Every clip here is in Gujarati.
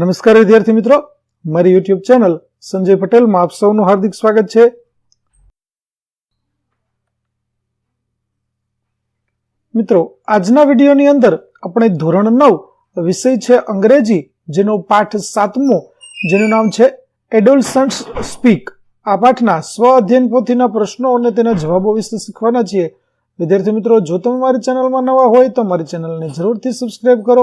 નમસ્કાર વિદ્યાર્થી મિત્રો મારી યુટ્યુબ ચેનલ સંજય પટેલમાં આપ સૌનું હાર્દિક સ્વાગત છે મિત્રો આજના વિડીયોની અંદર આપણે ધોરણ નવ વિષય છે અંગ્રેજી જેનો પાઠ સાતમો જેનું નામ છે એડોલસન્ટ્સ સ્પીક આ પાઠના સ્વ અધ્યયન પોથીના પ્રશ્નો અને તેના જવાબો વિશે શીખવાના છીએ વિદ્યાર્થી મિત્રો જો તમે મારી ચેનલમાં નવા હોય તો મારી ચેનલને જરૂરથી સબસ્ક્રાઇબ કરો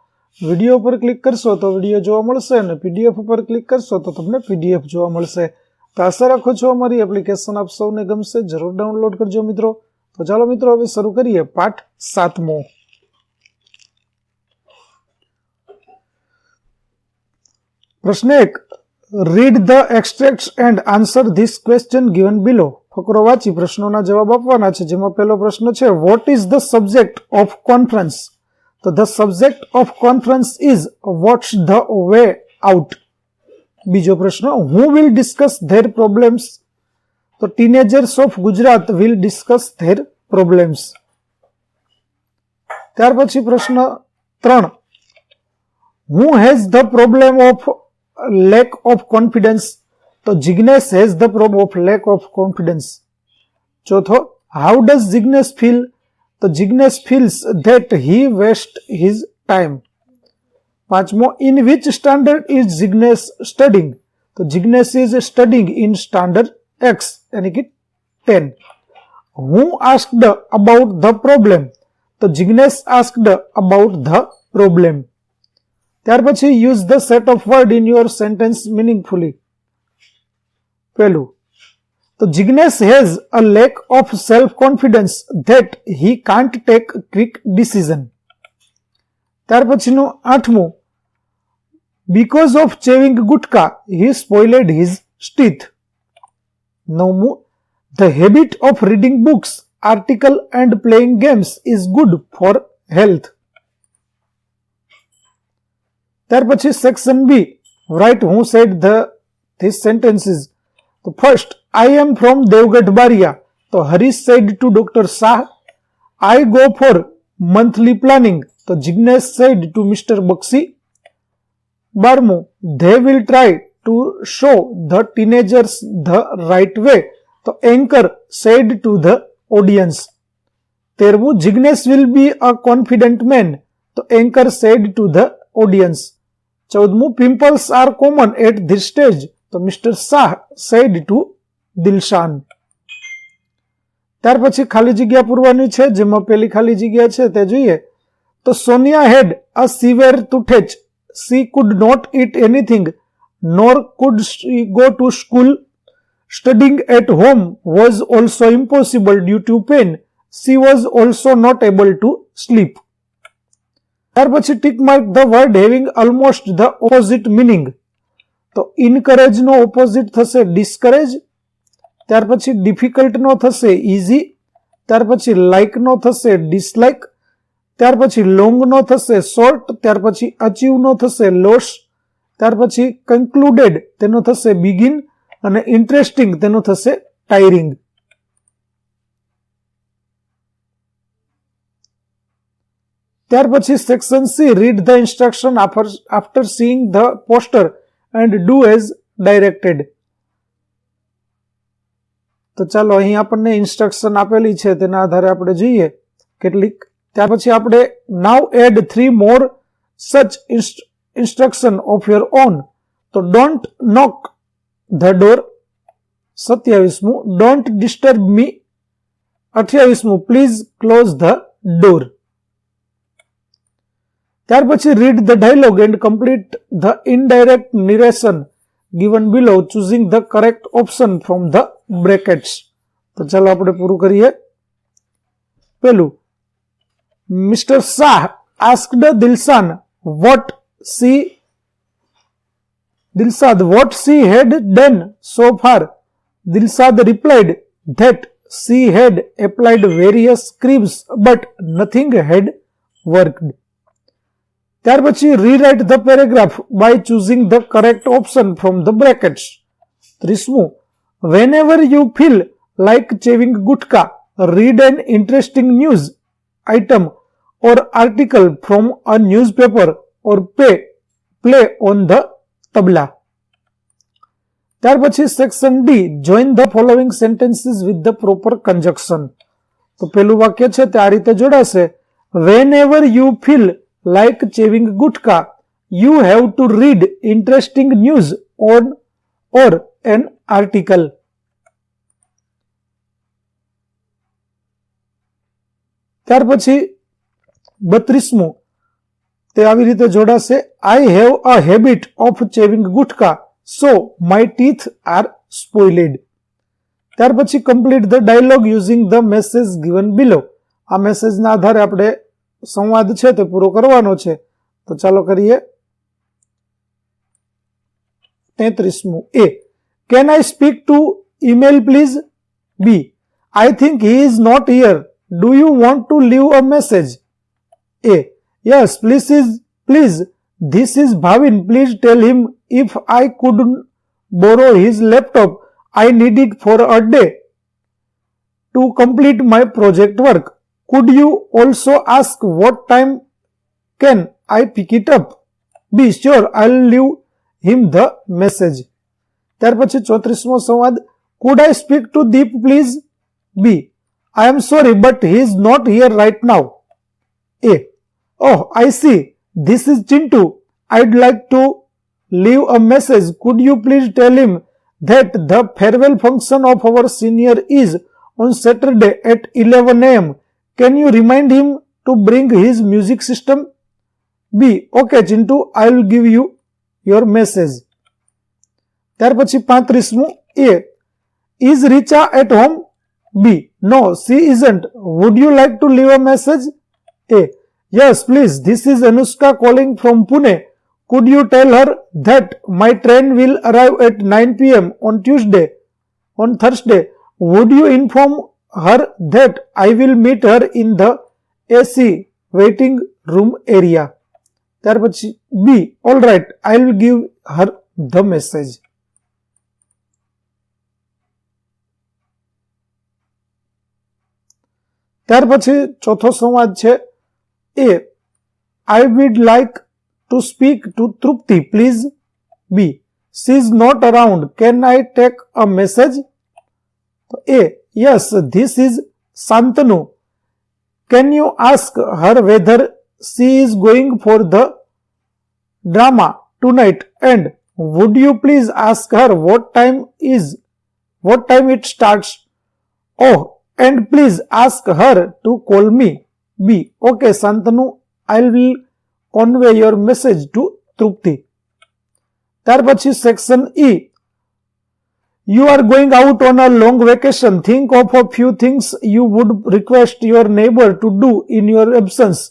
વિડીયો પર ક્લિક કરશો તો વિડીયો જોવા મળશે અને પીડીએફ પર ક્લિક કરશો તો તમને પીડીએફ જોવા મળશે તો આશા રાખું છું અમારી એપ્લિકેશન આપ સૌને ગમશે જરૂર ડાઉનલોડ કરજો મિત્રો તો ચાલો મિત્રો હવે શરૂ કરીએ પાઠ સાતમો પ્રશ્ન એક read the extract and answer this question given below ફકરો વાંચી પ્રશ્નોના જવાબ આપવાના છે જેમાં પહેલો પ્રશ્ન છે what is the subject of conference So the subject of conference is what's the way out. બીજો પ્રશ્ન who will discuss their problems તો teenagers of Gujarat will discuss their problems ત્યાર પછી પ્રશ્ન ત્રણ who has the problem of lack of confidence તો Jignesh has the problem of lack of confidence ચોથો how does Jignesh feel the Jignes feels that he wastes his time. Panchmo, in which standard is Jignes studying? The Jignes is studying in standard X, yani 10. Who asked about the problem? The Jignes asked about the problem. Therefore, use the set of word in your sentence meaningfully. Pelu. So Jignesh has a lack of self-confidence that he can't take quick decision. ત્યાર પછીનું આઠમું because of chewing gutka he spoiled his teeth. નવમું the habit of reading books, article and playing games is good for health. ત્યાર પછી section B write who said the this sentences તો first I am from Devgat Baria. So Harish said to Dr. Shah, I go for monthly planning. So Jignesh said to Mr. Bakshi, Barmu, they will try to show the teenagers the right way. So anchor said to the audience. તેરમું will be a confident man. So Anchor said to the audience, audience pimples are common at this stage. So Mr. Sah said to Dilshan ત્યાર પછી ખાલી જગ્યા પૂરવાની છે જેમાં પેલી ખાલી જગ્યા છે તે જોઈએ તો Sonia had a severe toothache she could not eat anything nor could go to school studying at home was also impossible due to pain she was also not able to sleep ત્યાર પછી tick mark the word having almost the opposite meaning તો ઇનકરેજનો ઓપોઝિટ થશે ડિસ્કરેજ ત્યાર પછી ડિફિકલ્ટનો થશે ઇઝી ત્યાર પછી લાઇકનો થશે ડિસલાઇક ત્યાર પછી લોંગનો થશે શોર્ટ ત્યાર પછી અચીવનો થશે લોસ ત્યાર પછી કન્ક્લુડેડ તેનો થશે બિગિન અને ઇન્ટરેસ્ટિંગ તેનો થશે ટાયરિંગ ત્યાર પછી section C read the instruction after seeing the poster and do as directed તો ચાલો અહીં આપણને ઇન્સ્ટ્રક્શન આપેલી છે તેના આધારે આપણે જોઈએ કેટલીક ત્યાર પછી આપણે નાવ add three more such instruction of your own તો ડોન્ટ નોક ધ ડોર સત્યાવીસમું ડોન્ટ ડિસ્ટર્બ મી અઠ્યાવીસમું પ્લીઝ ક્લોઝ ધ ડોર ત્યાર પછી read the dialogue and complete the indirect narration given below choosing the correct option from the brackets તો ચાલો આપણે પૂરું કરીએ પેલું mister Shah asked Dilshan what she Dilshad what she had done so far Dilshad replied that she had applied various scrubs but nothing head worked ત્યાર પછી rewrite the paragraph by choosing the correct option from the brackets ત્રીસમું whenever you feel like chewing gutka, read an interesting news item or article from a newspaper or pay, play on the tabla. ત્યાર પછી section D join the following sentences with the proper conjunction તો પેલું વાક્ય છે તે આ રીતે જોડાશે whenever you feel like chewing gutka you have to read interesting news on or an article. ત્યાર પછી બત્રીસમું તે આવી રીતે જોડાશે I have a habit of chewing gutka so my teeth are spoiled ત્યાર પછી complete the dialogue using the message given below આ મેસેજના આધારે આપણે સંવાદ છે તે પૂરો કરવાનો છે તો ચાલો કરીએ 33 A. Can I speak to email please? B. I think he is not here. Do you want to leave a message? A. Yes, please, please. This is Bhavin. Please tell him if I could borrow his laptop. I need it for a day to complete my project work. Could you also ask what time can I pick it up? B. Sure, I'll leave him the message ત્યાર પછી ચોત્રીસમો સંવાદ could I speak to Deep please B I am sorry but he is not here right now A oh I see this is Chintu I'd like to leave a message could you please tell him that the farewell function of our senior is on Saturday at 11 am. Can you remind him to bring his music system? B. Okay, Chintu, I will give you. Your message ત્યાર પછી પાંત્રીસમું A is Richa at home B no she isn't would you like to leave a message A yes please this is Anushka calling from Pune could you tell her that my train will arrive at 9 pm on Tuesday, on Thursday? Would you inform her that I will meet her in the AC waiting room area? ત્યાર પછી B all right I will give her the message ત્યાર પછી ચોથો સંવાદ છે A I would like to speak to Trupti please B she is not around can I take a message તો A yes this is Shantanu can you ask her whether she is going for the drama tonight and would you please ask her what time is what time it starts oh and please ask her to call me b okay santanu i will convey your message to trupti tar pachi section e you are going out on a long vacation think of a few things you would request your neighbor to do in your absence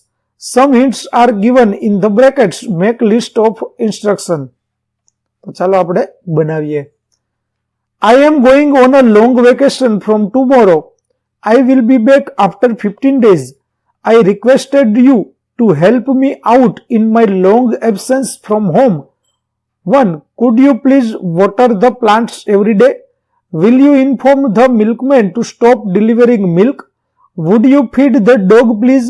some hints are given in the brackets make list of instruction to chalo apde banaviye i am going on a long vacation from tomorrow i will be back after 15 days i requested you to help me out in my long absence from home one could you please water the plants every day will you inform the milkman to stop delivering milk would you feed the dog please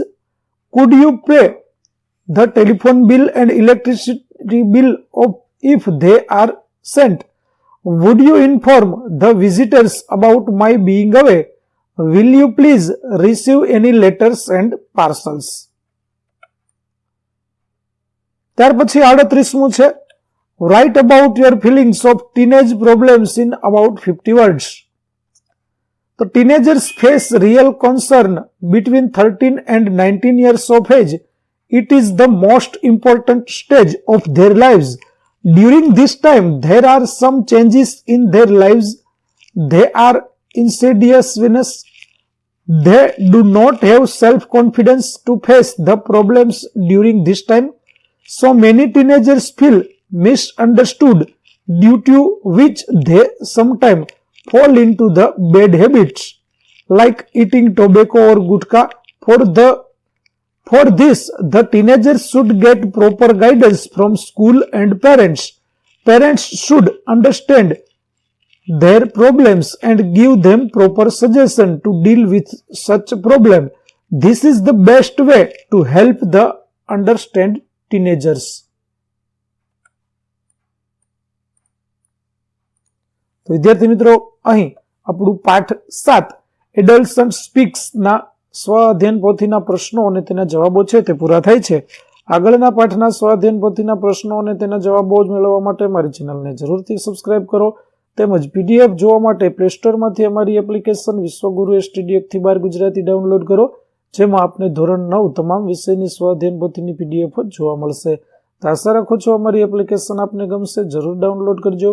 could you pay the telephone bill and electricity bill of if they are sent? Would you inform the visitors about my being away? Will you please receive any letters and parcels? ત્યાર પછી આડત્રીસમું છે write about your feelings of teenage problems in about fifty words The teenagers face real concern between 13 and 19 years of age. It is the most important stage of their lives. During this time, there are some changes in their lives. They are insidiousness. They do not have self-confidence to face the problems during this time. So many teenagers feel misunderstood, due to which they sometimes fall into the bad habits like eating tobacco or gutka. For the for this, the teenagers should get proper guidance from school and parents. Parents should understand their problems and give them proper suggestion to deal with such problem. This is the best way to help the understand teenagers. તો વિદ્યાર્થી મિત્રો અહીં આપણું પાઠ સાત એડલ્સન સ્પીક્સના સ્વ અધ્યયન પોથીના પ્રશ્નો અને તેના જવાબો છે તે પૂરા થાય છે આગળના પાઠના સ્વ અધ્યયન પોથીના પ્રશ્નો અને તેના જવાબો જ મેળવવા માટે મારી ચેનલને જરૂરથી સબસ્ક્રાઇબ કરો તેમજ પીડીએફ જોવા માટે પ્લે સ્ટોરમાંથી અમારી એપ્લિકેશન વિશ્વગુરુ એસટીડીએફથી બાર ગુજરાતી ડાઉનલોડ કરો જેમાં આપને ધોરણ નવ તમામ વિષયની સ્વાધ્યન પોથીની પીડીએફ જોવા મળશે તો આશા રાખું છું અમારી એપ્લિકેશન આપને ગમશે જરૂર ડાઉનલોડ કરજો